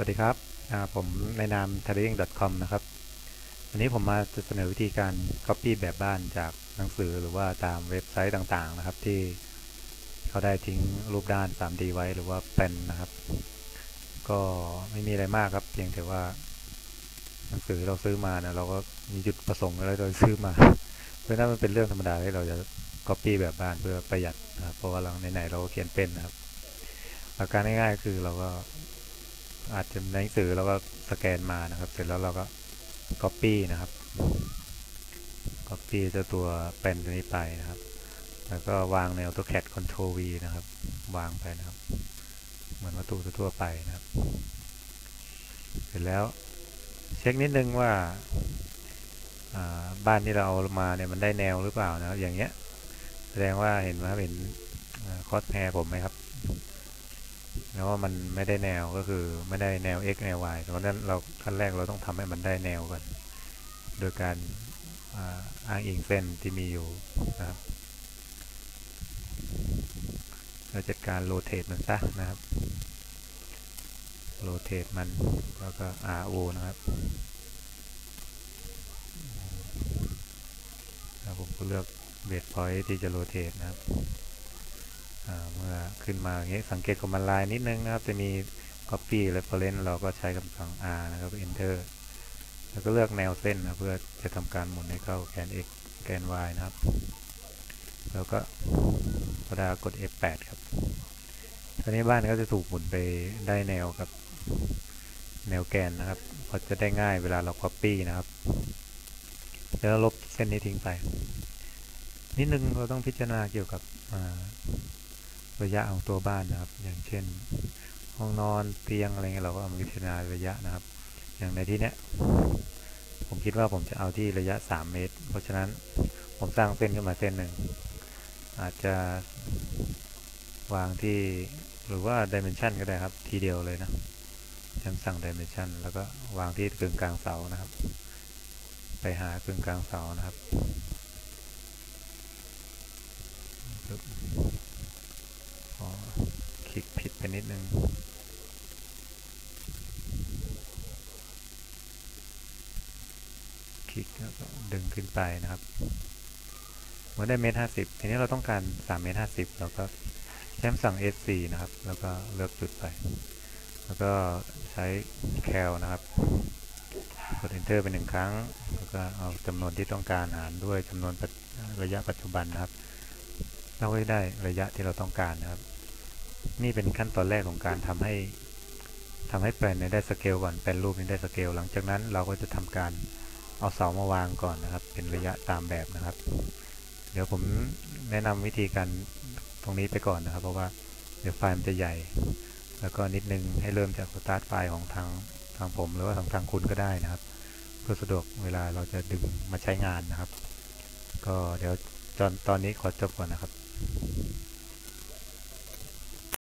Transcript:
วัสดีครับ ผมในนาม t a l i n g c o m นะครับ วันนี้ผมมาจะเสนอวิธีการ Copy แบบบ้านจากหนังสือหรือว่าตามเว็บไซต์ต่างๆนะครับ ที่เขาได้ทิ้งรูปด้าน 3D ไว้หรือว่าเป็นนะครับ ก็ไม่มีอะไรมากครับ เพียงแต่ว่า หนังสือเราซื้อมานะเราก็มีจุดประสงค์อะไรโดยซื้อมา เพราะนั้นมันเป็นเรื่องธรรมดาที่เราจะ Copy แบบบ้านเพื่อประหยัดนะครับเพราะว่าเราไหนๆเราเขียนเป็นนะครับหลักการง่ายๆคือเราก็ อาจจะในหนังสือเราก็สแกนมานะครับ เสร็จแล้วเราก็ Copy นะครับ Copy เจ้าตัวเป็นตัวนี้ไปนะครับ แล้วก็วางใน AutoCAD Control V นะครับ วางไปนะครับ เหมือนวัตถุทั่วไปนะครับ เสร็จแล้วเช็คนิดนึงว่าบ้านที่เราเอามาเนี่ยมันได้แนวหรือเปล่านะครับ อย่างเงี้ย แสดงว่าเห็นไหมเห็นคอสแพรผมไหมครับ แล้วว่ามันไม่ได้แนวก็คือไม่ได้แนว x แนว y เพราะนั้นเราขั้นแรกเราต้องทำให้มันได้แนวก่อน โดยการอ้างอิงเส้นที่มีอยู่นะครับเราจัดการโรเตทมันซะนะครับโรเตทมันแล้วก็ RO นะครับแล้วผมก็เลือกเบสพอยที่จะโรเตทนะครับ เมื่อขึ้นมาอย่างนี้สังเกตคอมมานด์ไลน์นิดนึงนะครับ จะมี copy reference เราก็ใช้คำสั่ง r นะครับ enter แล้วก็เลือกแนวเส้นนะเพื่อจะทำการหมุนให้เข้าแกน x แกน y นะครับ แล้วก็พอดากด F8 ครับตอนนี้บ้านก็จะถูกหมุนไปได้แนวกับแนวแกนนะครับพอจะได้ง่ายเวลาเรา copy นะครับแล้วลบเส้นนี้ทิ้งไป นิดนึงเราต้องพิจารณาเกี่ยวกับ ระยะของตัวบ้านนะครับ อย่างเช่น ห้องนอนเตียงอะไรเงี้ยเราก็เอามาพิจารณาระยะนะครับ อย่างในที่เนี้ยผมคิดว่าผมจะเอาที่ระยะ 3 เมตร เพราะฉะนั้นผมสร้างเส้นขึ้นมาเส้นหนึ่ง อาจจะวางที่หรือว่าดิเมนชันก็ได้ครับ ทีเดียวเลยนะฉันสั่งดิเมนชันแล้วก็วางที่กึ่งกลางเสานะครับ ไปหากึ่งกลางเสานะครับ กผิดไปนิดนึงคลิกแล้วก็ดึงขึ้นไปนะครับเมื่อได้เมตรห้าสิบทีนี้เราต้องการสามเมตรห้าสิบเราก็ใช้คำสั่ง S4 นะครับ แล้วก็เลือกจุดไป แล้วก็ใช้แคลนะครับกด Enter ไปหนึ่งครั้ง แล้วก็เอาจำนวนที่ต้องการหารด้วยจำนวนระยะปัจจุบันนะครับ เราก็ได้ระยะที่เราต้องการนะครับ นี่เป็นขั้นตอนแรกของการทำให้ทำให้แปลนได้สเกลก่อนแปลนรูปนี้ได้สเกลหลังจากนั้นเราก็จะทำการเอาเสามาวางก่อนนะครับ เป็นระยะตามแบบนะครับ เดี๋ยวผมแนะนำวิธีการตรงนี้ไปก่อนนะครับ เพราะว่าเดี๋ยวไฟล์มันจะใหญ่ แล้วก็นิดนึงให้เริ่มจากสตาร์ทไฟล์ของทางทางผมหรือว่าของทางคุณก็ได้นะครับ เพื่อสะดวกเวลาเราจะดึงมาใช้งานนะครับ ก็เดี๋ยวตอนตอนนี้ขอจบก่อนนะครับ